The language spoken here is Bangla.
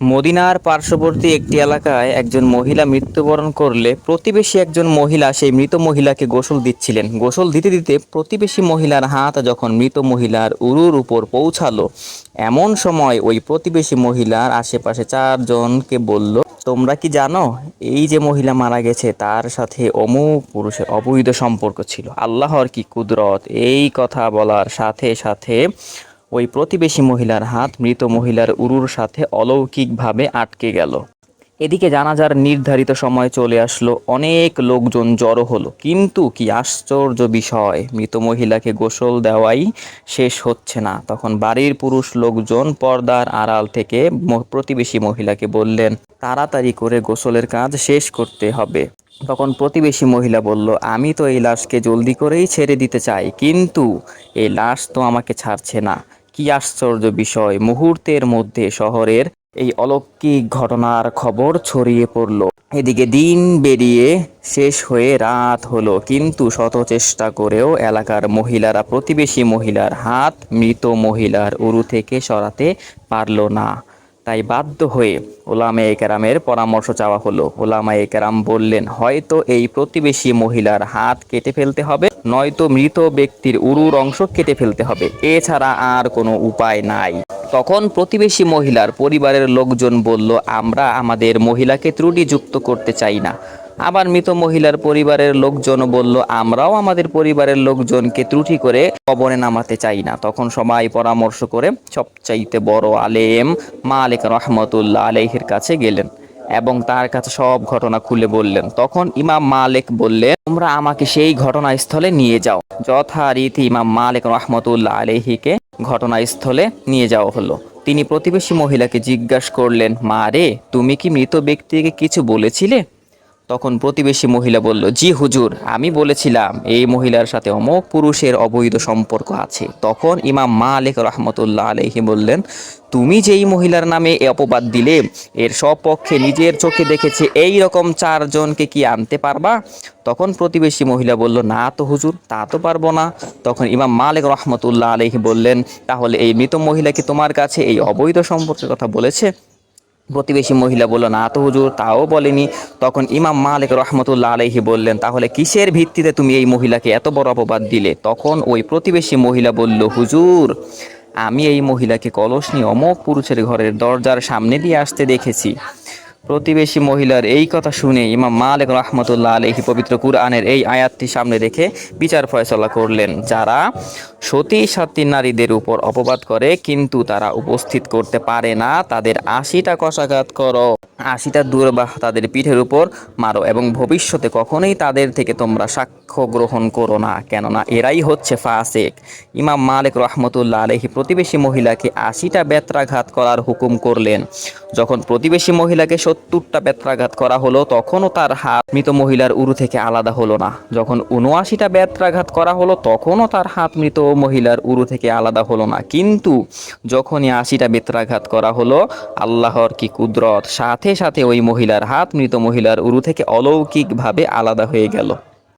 মদিনার পার্শ্ববর্তী একটি এলাকায় একজন মহিলা মৃত্যুবরণ করলে প্রতিবেশী একজন মহিলা সেই মৃত মহিলাকে গোসল দিচ্ছিলেন। গোসল দিতে দিতে প্রতিবেশী মহিলার হাত যখন মৃত মহিলার উরুর উপর পৌঁছালো, এমন সময় ওই প্রতিবেশী মহিলার আশেপাশে চারজনকে বলল, তোমরা কি জানো, এই যে মহিলা মারা গেছে, তার সাথে অমুক পুরুষের অবৈধ সম্পর্ক ছিল। আল্লাহর কি কুদরত, এই কথা বলার সাথে সাথে ওই প্রতিবেশী মহিলার হাত মৃত মহিলার উরুর সাথে অলৌকিকভাবে আটকে গেল। এদিকে জানাজার নির্ধারিত সময় চলে আসলো অনেক লোকজন জড়ো হলো। কিন্তু কি আশ্চর্য বিষয়, মৃত মহিলাকে গোসল দেওয়াই শেষ হচ্ছে না। তখন বাড়ির পুরুষ লোকজন পর্দার আড়াল থেকে প্রতিবেশী মহিলাকে বললেন, তাড়াতাড়ি করে গোসলের কাজ শেষ করতে হবে। তখন প্রতিবেশী মহিলা বলল, আমি তো এই লাশকে জলদি করেই ছেড়ে দিতে চাই, কিন্তু এই লাশ তো আমাকে ছাড়ছে না। কি আশ্চর্য বিষয়, মুহূর্তের মধ্যে শহরের এই অলৌকিক ঘটনার খবর ছড়িয়ে পড়ল। এদিকে দিন বেরিয়ে শেষ হয়ে রাত হলো, কিন্তু শত চেষ্টা করেও এলাকার মহিলারা, প্রতিবেশী মহিলার হাত মৃত মহিলার উরু থেকে সরাতে পারল না। তাই বাধ্য হয়ে ওলামা কেরামের পরামর্শ চাওয়া হলো। ওলামা কেরাম বললেন, হয়তো এই প্রতিবেশী মহিলার হাত কেটে ফেলতে হবে, নয়তো মৃত ব্যক্তির উরুর অংশ কেটে ফেলতে হবে। এছাড়া আর কোনো উপায় নাই। তখন প্রতিবেশী মহিলার পরিবারের লোকজন বলল, আমরা আমাদের মহিলাকে ত্রুটিযুক্ত করতে চাই না। আবার মৃত মহিলার পরিবারের লোকজন বলল, আমরাও আমাদের পরিবারের লোকজনকে ত্রুটি করে কবরে নামাতে চাই না। তখন সবাই পরামর্শ করে সবচাইতে বড় আলেম মালিক রহমতুল্লাহ আলাইহির কাছে গেলেন এবং তার কাছে সব ঘটনা খুলে বললেন। তখন ইমাম মালিক বললেন, তোমরা আমাকে সেই ঘটনাস্থলে নিয়ে যাও। যথারীতি ইমাম মালিক রহমতুল্লাহ আলহিকে ঘটনাস্থলে নিয়ে যাওয়া হলো। তিনি প্রতিবেশী মহিলাকে জিজ্ঞাসা করলেন, মা রে, তুমি কি মৃত ব্যক্তিকে কিছু বলেছিলে? তখন প্রতিবেশী মহিলা বলল, জি হুজুর, আমি বলেছিলাম, এই মহিলার সাথে অমোক পুরুষের অবৈধ সম্পর্ক আছে। তখন ইমাম মালিক রহমতুল্লাহ আলহি বললেন, তুমি যেই মহিলার নামে অপবাদ দিলে, এর সপক্ষে নিজের চোখে দেখেছে এই রকম চারজনকে কি আনতে পারবা? তখন প্রতিবেশী মহিলা বলল, না তো হুজুর, তা তো পারব না। তখন ইমাম মালিক রহমতুল্লাহ আলহি বললেন, তাহলে এই মৃত মহিলা কি তোমার কাছে এই অবৈধ সম্পর্কের কথা বলেছে? প্রতিবেশী মহিলা বলল, না তো হুজুর, তাও বলেনি। তখন ইমাম মালিক রহমতুল্লাহ আলহি বললেন, তাহলে কিসের ভিত্তিতে তুমি এই মহিলাকে এত বড় অপবাদ দিলে? তখন ওই প্রতিবেশী মহিলা বলল, হুজুর, আমি এই মহিলাকে কলস নিয়ে অমক পুরুষের ঘরের দরজার সামনে দিয়ে আসতে দেখেছি। প্রতিবেশী মহিলার এই কথা শুনে ইমাম মালিক রহমতুল্লাহ আলহি পবিত্র কুরআনের এই আয়াতটি সামনে রেখে বিচার ফয়সলা করলেন। যারা সতী সাতী নারীদের উপর অপবাদ করে, কিন্তু তারা উপস্থিত করতে পারে না, তাদের আশিটা কষাঘাত করো। আশিটা দূর বা তাদের পিঠের উপর মারো এবং ভবিষ্যতে কখনোই তাদের থেকে তোমরা সাক্ষ্য গ্রহণ করো না, কেননা এরাই হচ্ছে ফাসেক। ইমাম মালিক রহমতুল্লাহ আলহি প্রতিবেশী মহিলাকে আশিটা বেত্রাঘাত করার হুকুম করলেন। যখন প্রতিবেশী মহিলাকে সত্তরটা বেত্রাঘাত করা হলো, তখনও তার হাত মৃত মহিলার উরু থেকে আলাদা হলো না। যখন উনআশিটা বেত্রাঘাত করা হলো, তখনও তার হাত মৃত মহিলার উরু থেকে আলাদা হলো না। কিন্তু যখনই আশিটা বেত্রাঘাত করা হলো, আল্লাহর কি কুদরত সাথে সাথে ওই মহিলার হাত মৃত মহিলার উরু থেকে অলৌকিকভাবে আলাদা হয়ে গেল।